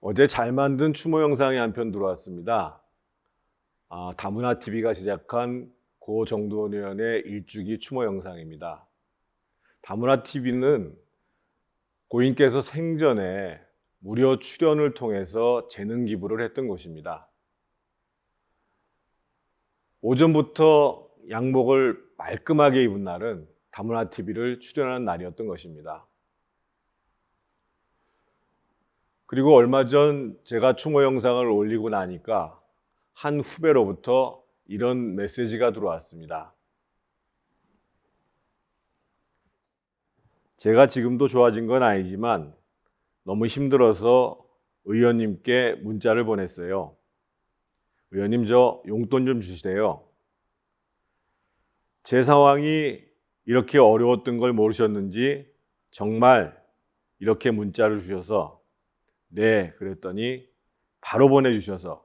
어제 잘 만든 추모 영상이 한 편 들어왔습니다. 아, 다문화 TV가 제작한 고 정도원 의원의 일주기 추모 영상입니다. 다문화 TV는 고인께서 생전에 무료 출연을 통해서 재능 기부를 했던 곳입니다. 오전부터 양복을 말끔하게 입은 날은 다문화 TV를 출연한 날이었던 것입니다. 그리고 얼마 전 제가 추모 영상을 올리고 나니까 한 후배로부터 이런 메시지가 들어왔습니다. 제가 지금도 좋아진 건 아니지만 너무 힘들어서 의원님께 문자를 보냈어요. 의원님 저 용돈 좀 주시래요. 제 상황이 이렇게 어려웠던 걸 모르셨는지 정말 이렇게 문자를 주셔서 네 그랬더니 바로 보내주셔서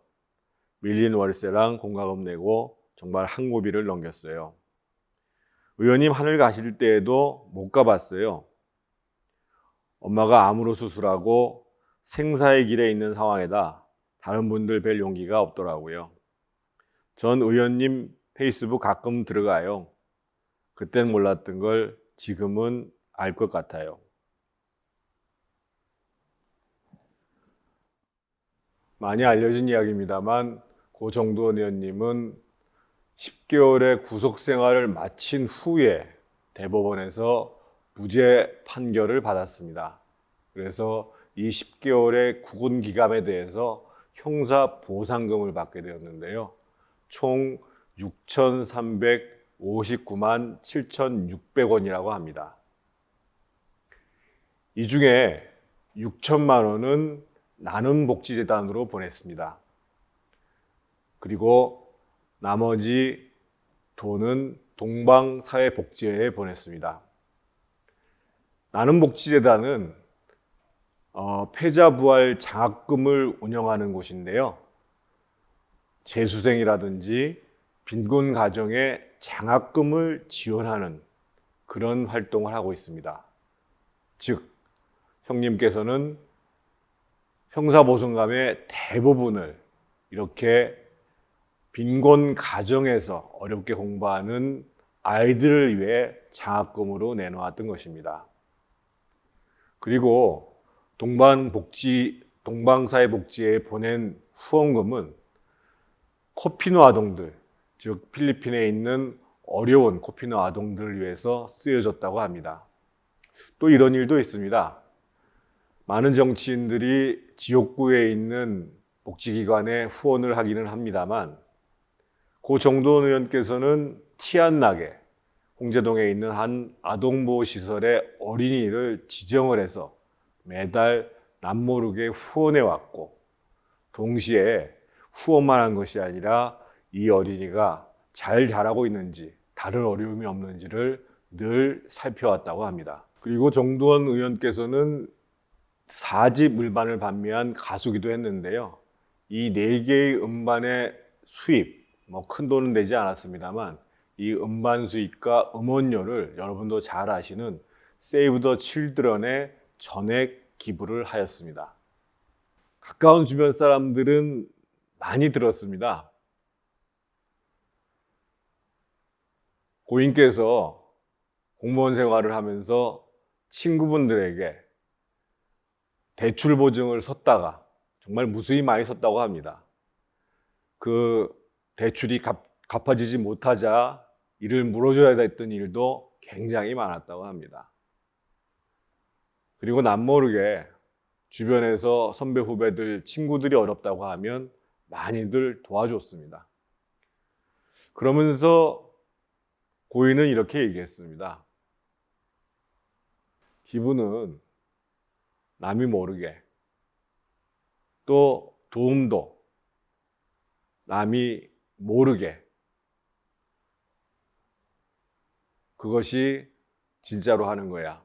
밀린 월세랑 공과금 내고 정말 항고비를 넘겼어요. 의원님 하늘 가실 때에도 못 가봤어요. 엄마가 암으로 수술하고 생사의 길에 있는 상황에다 다른 분들 뵐 용기가 없더라고요. 전 의원님 페이스북 가끔 들어가요. 그땐 몰랐던 걸 지금은 알 것 같아요. 많이 알려진 이야기입니다만 고 정도원 의원님은 10개월의 구속 생활을 마친 후에 대법원에서 무죄 판결을 받았습니다. 그래서 이 10개월의 구군 기감에 대해서 형사 보상금을 받게 되었는데요. 총 6,359만 7,600원이라고 합니다. 이 중에 6천만 원은 나눔 복지재단으로 보냈습니다. 그리고 나머지 돈은 동방사회복지회에 보냈습니다. 나눔 복지재단은 어, 패자부활 장학금을 운영하는 곳인데요. 재수생이라든지 빈곤 가정에 장학금을 지원하는 그런 활동을 하고 있습니다. 즉, 형님께서는 형사보상금의 대부분을 이렇게 빈곤 가정에서 어렵게 공부하는 아이들을 위해 장학금으로 내놓았던 것입니다. 그리고 동방복지, 동방사회복지에 보낸 후원금은 코피노 아동들, 즉 필리핀에 있는 어려운 코피노 아동들을 위해서 쓰여졌다고 합니다. 또 이런 일도 있습니다. 많은 정치인들이 지역구에 있는 복지기관에 후원을 하기는 합니다만 고 정도원 의원께서는 티 안 나게 홍제동에 있는 한 아동보호 시설의 어린이를 지정을 해서 매달 남모르게 후원해 왔고 동시에 후원만 한 것이 아니라 이 어린이가 잘 자라고 있는지 다른 어려움이 없는지를 늘 살펴왔다고 합니다. 그리고 정도원 의원께서는 사집 음반을 판매한 가수기도 했는데요. 이 네 개의 음반의 수입, 뭐 큰 돈은 되지 않았습니다만 이 음반 수익과 음원료를 여러분도 잘 아시는 세이브 더 칠드런에 전액 기부를 하였습니다. 가까운 주변 사람들은 많이 들었습니다. 고인께서 공무원 생활을 하면서 친구분들에게 대출 보증을 섰다가 정말 무수히 많이 섰다고 합니다. 그 대출이 갚, 갚아지지 못하자 이를 물어줘야 됐던 일도 굉장히 많았다고 합니다. 그리고 남모르게 주변에서 선배 후배들 친구들이 어렵다고 하면 많이들 도와줬습니다. 그러면서 고인은 이렇게 얘기했습니다. 기분은 남이 모르게 또 도움도 남이 모르게 그것이 진짜로 하는 거야.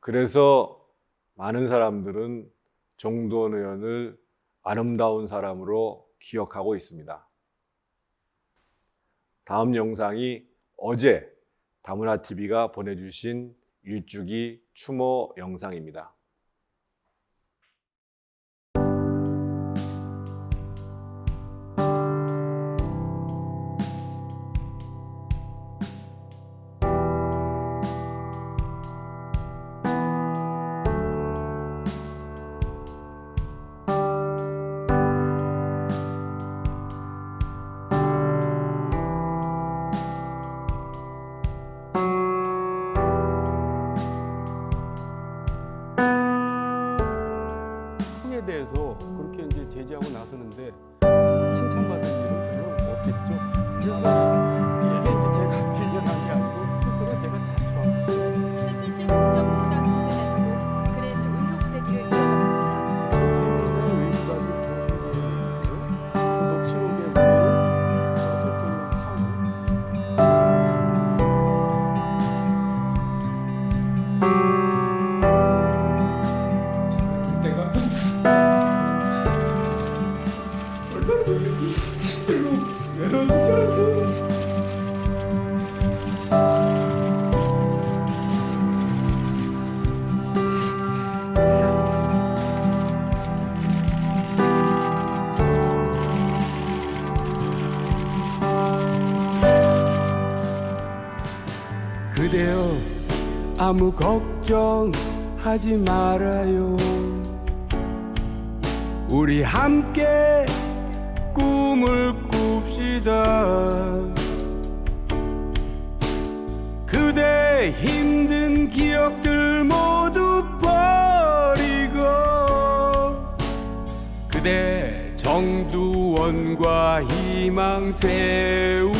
그래서 많은 사람들은 정도원 의원을 아름다운 사람으로 기억하고 있습니다. 다음 영상이 어제 다문화 TV가 보내주신 일주기 추모 영상입니다. 그대여 아무 걱정하지 말아요. 우리 함께 꿈을 꿉시다. 그대 힘든 기억들 모두 버리고 그대 정두원과 희망 세우고